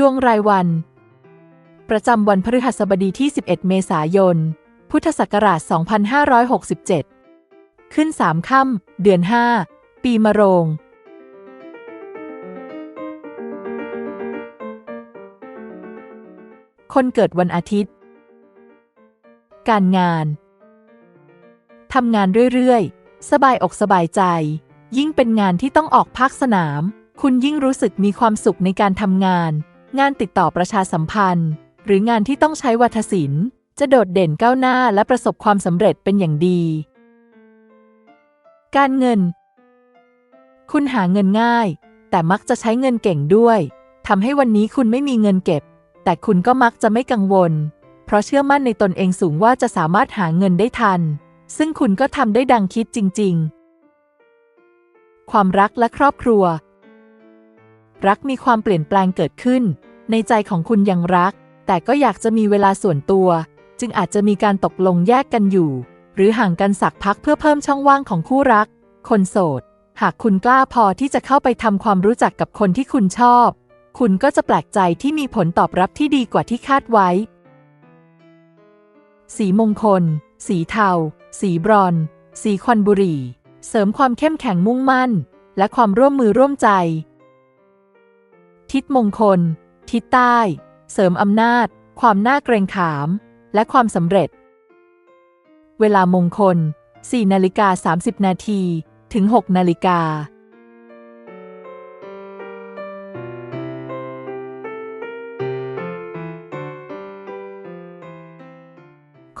ดวงรายวัน ประจำวันพฤหัสบดีที่ 11 เมษายน พุทธศักราช 2567 ขึ้น 3 ค่ำ เดือน 5 ปีมะโรง คนเกิดวันอาทิตย์ การงาน ทำงานเรื่อยๆ สบายอกสบายใจ ยิ่งเป็นงานที่ต้องออกภาคสนามคุณยิ่งรู้สึกมีความสุขในการทำงาน งานติดต่อประชาสัมพันธ์ หรืองานที่ต้องใช้วัฒศิลป์ จะโดดเด่นก้าวหน้าและประสบความสำเร็จเป็นอย่างดี การเงิน คุณหาเงินง่าย แต่มักจะใช้เงินเก่งด้วยทำให้วันนี้คุณไม่มีเงินเก็บ แต่คุณก็มักจะไม่กังวล เพราะเชื่อมั่นในตนเองสูงว่าจะสามารถหาเงินได้ทัน ซึ่งคุณก็ทำได้ดังคิดจริง ๆ ความรักและครอบครัว รักมีความเปลี่ยนแปลงเกิดขึ้น ในใจของคุณยังรัก แต่ก็อยากจะมีเวลาส่วนตัว จึงอาจจะมีการตกลงแยกกันอยู่ หรือห่างกันสักพักเพื่อเพิ่มช่องว่างของคู่รัก คนโสด หากคุณกล้าพอที่จะเข้าไปทำความรู้จักกับคนที่คุณชอบ คุณก็จะแปลกใจที่มีผลตอบรับที่ดีกว่าที่คาดไว้ สีมงคล สีเทา สีบรอน สีควันบุหรี่ เสริมความเข้มแข็งมุ่งมั่น และความร่วมมือร่วมใจ ทิศมงคล ทิศใต้ เสริมอำนาจ ความน่าเกรงขาม และความสำเร็จ เวลามงคล 4 นาฬิกา 30 นาที ถึง 6 นาฬิกา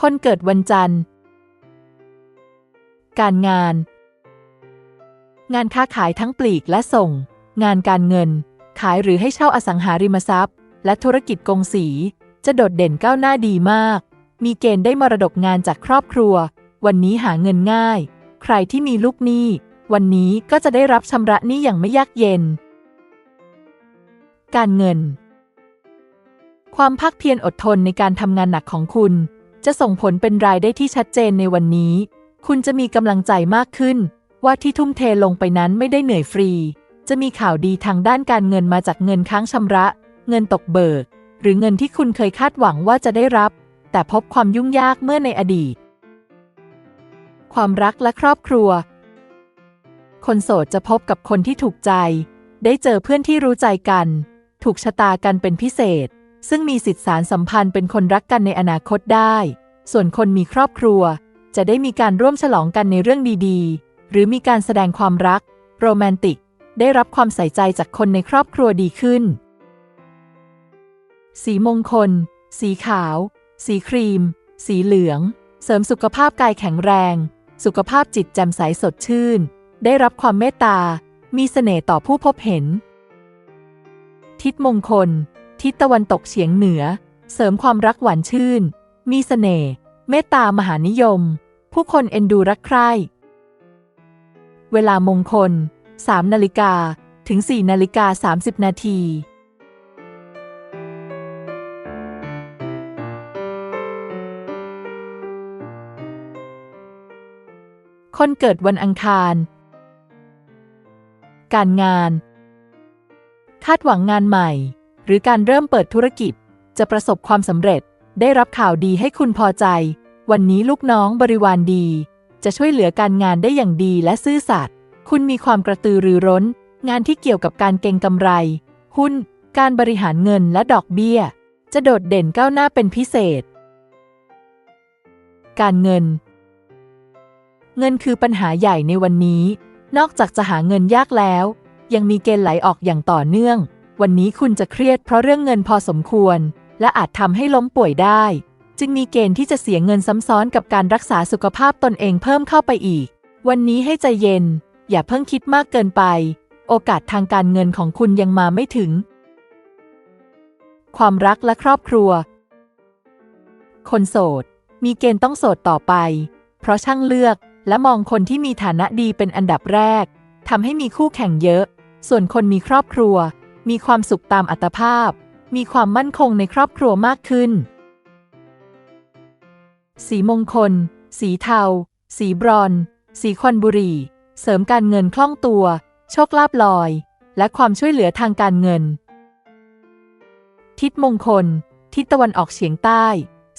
คนเกิดวันจันทร์ การงาน งานค้าขายทั้งปลีกและส่ง งานการเงิน ขายหรือให้เช่าอสังหาริมทรัพย์ และธุรกิจกงสี จะโดดเด่นก้าวหน้าดีมาก มีเกณฑ์ได้มรดกงานจากครอบครัว วันนี้หาเงินง่าย ใครที่มีลูกหนี้ วันนี้ก็จะได้รับชำระหนี้อย่างไม่ยากเย็น การเงิน ความภาคเพียรอดทนในการทำงานหนักของคุณ จะส่งผลเป็นรายได้ที่ชัดเจนในวันนี้ คุณจะมีกำลังใจมากขึ้น ว่าที่ทุ่มเทลงไปนั้นไม่ได้เหนื่อยฟรี จะมีข่าวดีทางด้านการเงินมาจากเงินค้างชำระ เงินตกเบิก หรือเงินที่คุณเคยคาดหวังว่าจะได้รับ แต่พบความยุ่งยากเมื่อในอดีต ความรักและครอบครัว คนโสดจะพบกับคนที่ถูกใจ ได้เจอเพื่อนที่รู้ใจกัน ถูกชะตากันเป็นพิเศษ ซึ่งมีสิทธิสารสัมพันธ์เป็นคนรักกันในอนาคตได้ ส่วนคนมีครอบครัว จะได้มีการร่วมฉลองกันในเรื่องดีๆ หรือมีการแสดงความรัก โรแมนติก ได้รับความใส่ใจจากคนในครอบครัวดีขึ้น สีมงคล สีขาว สีครีม สีเหลือง เสริมสุขภาพกายแข็งแรง สุขภาพจิตแจ่มใสสดชื่น ได้รับความเมตตา มีเสน่ห์ต่อผู้พบเห็น ทิศมงคล ทิศตะวันตกเฉียงเหนือ เสริมความรักหวานชื่น มีเสน่ห์ เมตตามหานิยม ผู้คนเอ็นดูรักใคร่ เวลามงคล 3 นาฬิกาถึง 4 นาฬิกา 30 นาทีคนเกิดวันอังคาร การงาน คาดหวังงานใหม่ หรือการเริ่มเปิดธุรกิจ จะประสบความสำเร็จ ได้รับข่าวดีให้คุณพอใจ วันนี้ลูกน้องบริวารดี จะช่วยเหลือการงานได้อย่างดีและซื่อสัตย์ คุณมีความกระตือรือร้น งานที่เกี่ยวกับการเก็งกำไร หุ้น การบริหารเงินและดอกเบี้ย จะโดดเด่นก้าวหน้าเป็นพิเศษ การเงิน เงินคือปัญหาใหญ่ในวันนี้ นอกจากจะหาเงินยากแล้ว ยังมีเกณฑ์ไหลออกอย่างต่อเนื่อง วันนี้คุณจะเครียดเพราะเรื่องเงินพอสมควร และอาจทำให้ล้มป่วยได้ จึงมีเกณฑ์ที่จะเสียเงินซ้ำซ้อนกับการรักษาสุขภาพตนเองเพิ่มเข้าไปอีก วันนี้ให้ใจเย็น อย่าเพิ่งคิดมากเกินไป โอกาสทางการเงินของคุณยังมาไม่ถึง ความรักและครอบครัว คนโสด มีเกณฑ์ต้องโสดต่อไป เพราะช่างเลือกและมองคนที่มีฐานะดีเป็นอันดับแรกทำให้มีคู่แข่งเยอะ ส่วนคนมีครอบครัว มีความสุขตามอัตภาพ มีความมั่นคงในครอบครัวมากขึ้น สีมงคล สีเทา สีบรอน สีควันบุหรี่ เสริมการเงินคล่องตัว โชคลาภลอย และความช่วยเหลือทางการเงิน ทิศมงคล ทิศตะวันออกเฉียงใต้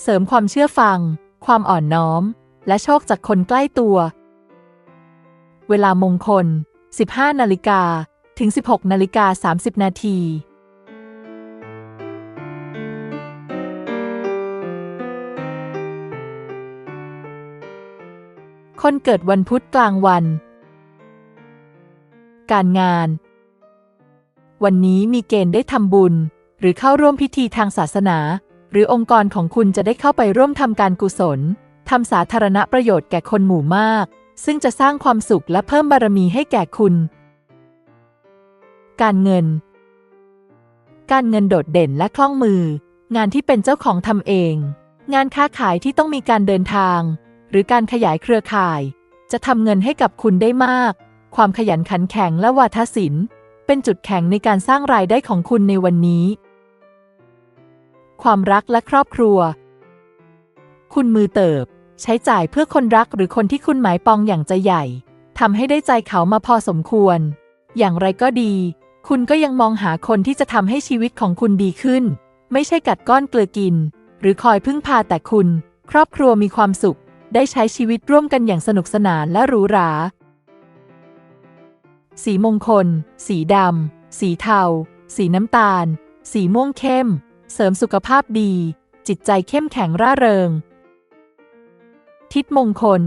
เสริมความเชื่อฟัง ความอ่อนน้อม และโชคจากคนใกล้ตัว เวลามงคล 15 นาฬิกาถึง 16 นาฬิกา 30 นาทีคนเกิดวันพุธกลางวัน การงาน วันนี้มีเกณฑ์ได้ทำบุญ หรือเข้าร่วมพิธีทางศาสนา หรือองค์กรของคุณจะได้เข้าไปร่วมทำการกุศลทำสาธารณประโยชน์แก่คนหมู่มาก ซึ่งจะสร้างความสุขและเพิ่มบารมีให้แก่คุณ การเงิน การเงินโดดเด่นและคล่องมือ งานที่เป็นเจ้าของทำเอง งานค้าขายที่ต้องมีการเดินทาง หรือการขยายเครือข่าย จะทำเงินให้กับคุณได้มาก ความขยันขันแข็งและวาทศิลป์ เป็นจุดแข็งในการสร้างรายได้ของคุณในวันนี้ ความรักและครอบครัว คุณมือเติบ ใช้จ่ายเพื่อคนรักหรือคนที่คุณหมายปองอย่างใจใหญ่ทำให้ได้ใจเขามาพอสมควร อย่างไรก็ดี คุณก็ยังมองหาคนที่จะทำให้ชีวิตของคุณดีขึ้น ไม่ใช่กัดก้อนเกลือกิน หรือคอยพึ่งพาแต่คุณ ครอบครัวมีความสุข ได้ใช้ชีวิตร่วมกันอย่างสนุกสนานและหรูหรา สีมงคล สีดำ สีเทา สีน้ำตาล สีม่วงเข้ม เสริมสุขภาพดี จิตใจเข้มแข็งร่าเริง ทิศมงคล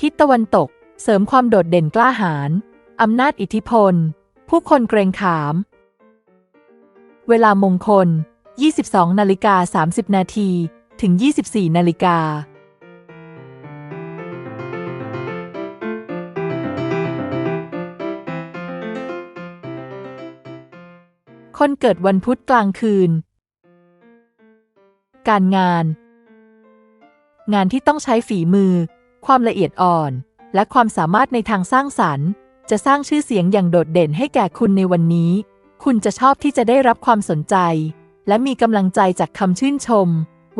ทิศตะวันตก เสริมความโดดเด่นกล้าหาญ อำนาจอิทธิพล ผู้คนเกรงขาม เวลามงคล 22 นาฬิกา 30 นาที ถึง 24 นาฬิกา คนเกิดวันพุธกลางคืน การงาน งานที่ต้องใช้ฝีมือ ความละเอียดอ่อน และความสามารถในทางสร้างสรรค์ จะสร้างชื่อเสียงอย่างโดดเด่นให้แก่คุณในวันนี้ คุณจะชอบที่จะได้รับความสนใจ และมีกำลังใจจากคำชื่นชม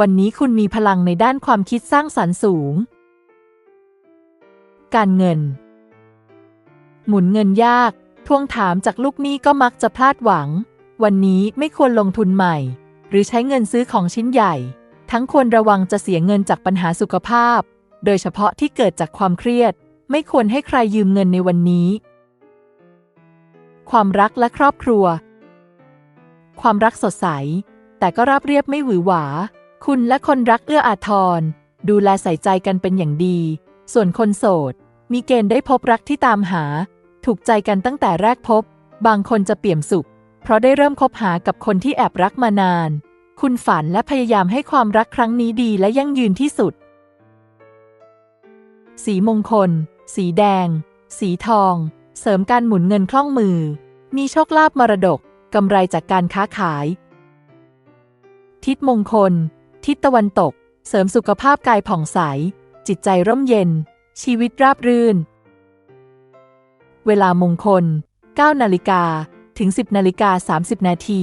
วันนี้คุณมีพลังในด้านความคิดสร้างสรรค์สูง การเงิน หมุนเงินยากทวงถามจากลูกหนี้ก็มักจะพลาดหวัง วันนี้ไม่ควรลงทุนใหม่ หรือใช้เงินซื้อของชิ้นใหญ่ ทั้งควรระวังจะเสียเงินจากปัญหาสุขภาพ โดยเฉพาะที่เกิดจากความเครียด ไม่ควรให้ใครยืมเงินในวันนี้ ความรักและครอบครัว ความรักสดใส แต่ก็ราบเรียบไม่หวือหวา คุณและคนรักเอื้ออาทร ดูแลใส่ใจกันเป็นอย่างดี ส่วนคนโสด มีเกณฑ์ได้พบรักที่ตามหา ถูกใจกันตั้งแต่แรกพบ บางคนจะเปี่ยมสุข เพราะได้เริ่มคบหากับคนที่แอบรักมานาน คุณฝันและพยายามให้ความรักครั้งนี้ดีและยั่งยืนที่สุด สีมงคล สีแดง สีทอง เสริมการหมุนเงินคล่องมือ มีโชคลาภมรดกกำไรจากการค้าขาย ทิศมงคล ทิศตะวันตก เสริมสุขภาพกายผ่องใส จิตใจร่มเย็น ชีวิตราบรื่น เวลามงคล9นาฬิกา ถึง 10นาฬิกา30 นาที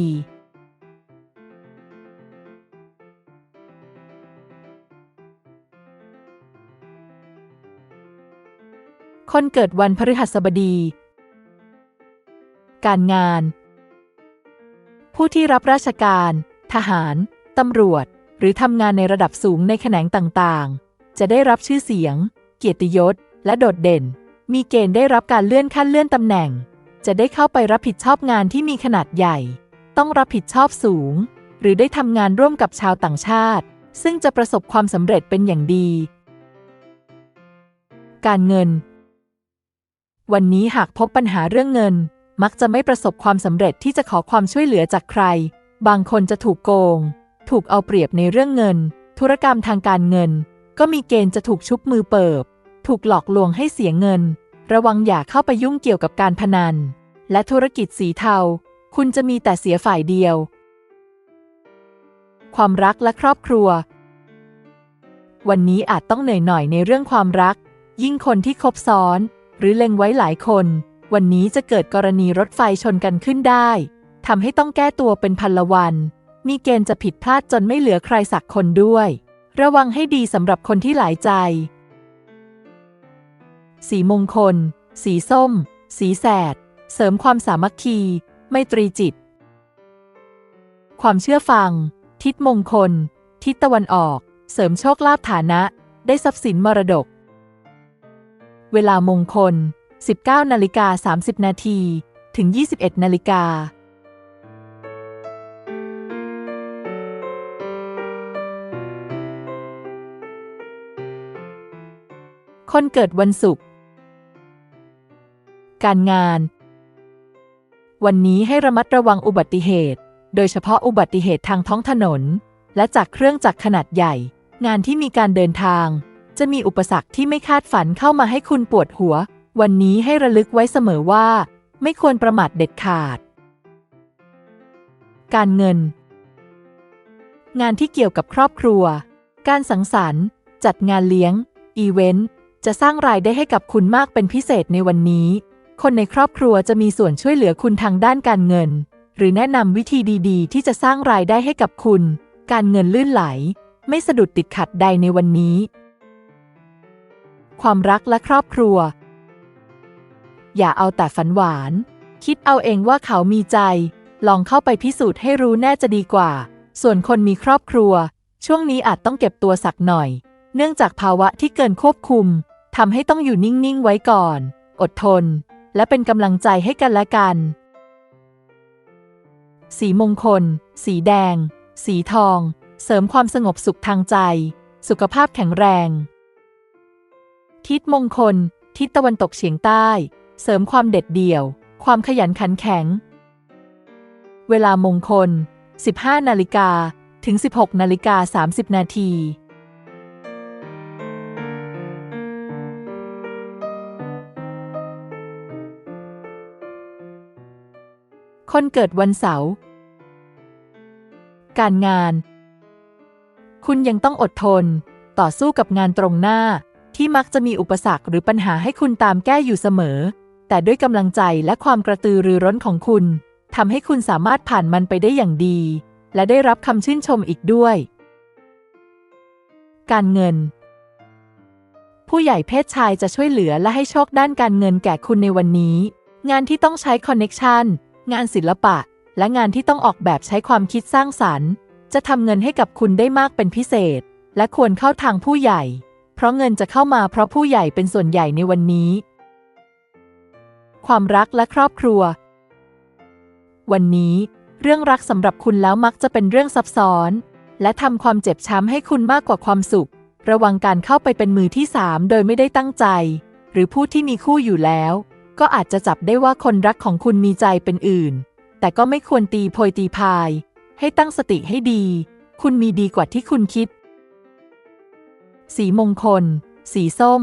คนเกิดวันพฤหัสบดี การงาน ผู้ที่รับราชการ ทหาร ตำรวจ หรือทำงานในระดับสูงในแขนงต่างๆ จะได้รับชื่อเสียง เกียรติยศ และโดดเด่น มีเกณฑ์ได้รับการเลื่อนขั้นเลื่อนตำแหน่ง จะได้เข้าไปรับผิดชอบงานที่มีขนาดใหญ่ ต้องรับผิดชอบสูง หรือได้ทำงานร่วมกับชาวต่างชาติ ซึ่งจะประสบความสำเร็จเป็นอย่างดี การเงิน วันนี้หากพบปัญหาเรื่องเงิน มักจะไม่ประสบความสำเร็จที่จะขอความช่วยเหลือจากใคร บางคนจะถูกโกง ถูกเอาเปรียบในเรื่องเงิน ธุรกรรมทางการเงิน ก็มีเกณฑ์จะถูกชุบมือเปิบ ถูกหลอกลวงให้เสียเงิน ระวังอย่าเข้าไปยุ่งเกี่ยวกับการพนัน และธุรกิจสีเทา คุณจะมีแต่เสียฝ่ายเดียว ความรักและครอบครัว วันนี้อาจต้องเหนื่อยหน่อยในเรื่องความรัก ยิ่งคนที่คบซ้อน หรือเล็งไว้หลายคน วันนี้จะเกิดกรณีรถไฟชนกันขึ้นได้ทำให้ต้องแก้ตัวเป็นพันละวัน มีเกณฑ์จะผิดพลาดจนไม่เหลือใครสักคนด้วย ระวังให้ดีสำหรับคนที่หลายใจ สีมงคล สีส้ม สีแสด เสริมความสามัคคี ไมตรีจิต ความเชื่อฟัง ทิศมงคล ทิศตะวันออก เสริมโชคลาภฐานะ ได้ทรัพย์สินมรดก เวลามงคล 19นาฬิกา30 นาทีถึง 21นาฬิกาคนเกิดวันศุกร์ การงาน วันนี้ให้ระมัดระวังอุบัติเหตุ โดยเฉพาะอุบัติเหตุทางท้องถนน และจากเครื่องจักรขนาดใหญ่ งานที่มีการเดินทาง จะมีอุปสรรคที่ไม่คาดฝันเข้ามาให้คุณปวดหัว วันนี้ให้ระลึกไว้เสมอว่า ไม่ควรประมาทเด็ดขาด การเงิน งานที่เกี่ยวกับครอบครัว การสังสรรค์ จัดงานเลี้ยง อีเวนต์จะสร้างรายได้ให้กับคุณมากเป็นพิเศษในวันนี้ คนในครอบครัวจะมีส่วนช่วยเหลือคุณทางด้านการเงิน หรือแนะนำวิธีดีๆ ที่จะสร้างรายได้ให้กับคุณ การเงินลื่นไหล ไม่สะดุดติดขัดใดในวันนี้ ความรักและครอบครัว อย่าเอาแต่ฝันหวาน คิดเอาเองว่าเขามีใจ ลองเข้าไปพิสูจน์ให้รู้แน่จะดีกว่า ส่วนคนมีครอบครัว ช่วงนี้อาจต้องเก็บตัวสักหน่อย เนื่องจากภาวะที่เกินควบคุมทำให้ต้องอยู่นิ่งๆไว้ก่อน อดทน และเป็นกำลังใจให้กันและกัน สีมงคล สีแดง สีทอง เสริมความสงบสุขทางใจ สุขภาพแข็งแรง ทิศมงคล ทิศตะวันตกเฉียงใต้ เสริมความเด็ดเดี่ยว ความขยันขันแข็ง เวลามงคล 15 นาฬิกาถึง 16 นาฬิกา 30 นาที คนเกิดวันเสาร์ การงาน คุณยังต้องอดทน ต่อสู้กับงานตรงหน้า ที่มักจะมีอุปสรรคหรือปัญหาให้คุณตามแก้อยู่เสมอ แต่ด้วยกำลังใจและความกระตือรือร้นของคุณทำให้คุณสามารถผ่านมันไปได้อย่างดี และได้รับคำชื่นชมอีกด้วย การเงิน ผู้ใหญ่เพศชายจะช่วยเหลือและให้โชคด้านการเงินแก่คุณในวันนี้ งานที่ต้องใช้คอนเน็ชัน งานศิลปะ และงานที่ต้องออกแบบใช้ความคิดสร้างสรรค์ จะทำเงินให้กับคุณได้มากเป็นพิเศษ และควรเข้าทางผู้ใหญ่ เพราะเงินจะเข้ามาเพราะผู้ใหญ่เป็นส่วนใหญ่ในวันนี้ ความรักและครอบครัว วันนี้ เรื่องรักสำหรับคุณแล้วมักจะเป็นเรื่องซับซ้อน และทำความเจ็บช้ำให้คุณมากกว่าความสุข ระวังการเข้าไปเป็นมือที่สามโดยไม่ได้ตั้งใจ หรือผู้ที่มีคู่อยู่แล้ว ก็อาจจะจับได้ว่าคนรักของคุณมีใจเป็นอื่น แต่ก็ไม่ควรตีโพยตีพาย ให้ตั้งสติให้ดี คุณมีดีกว่าที่คุณคิด สีมงคล สีส้ม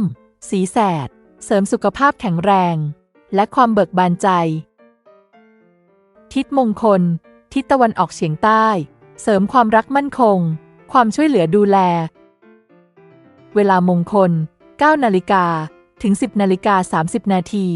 สีแสด เสริมสุขภาพแข็งแรง และความเบิกบานใจ ทิศมงคล ทิศตะวันออกเฉียงใต้ เสริมความรักมั่นคง ความช่วยเหลือดูแล เวลามงคล9นาฬิกาถึง 10นาฬิกา30นาที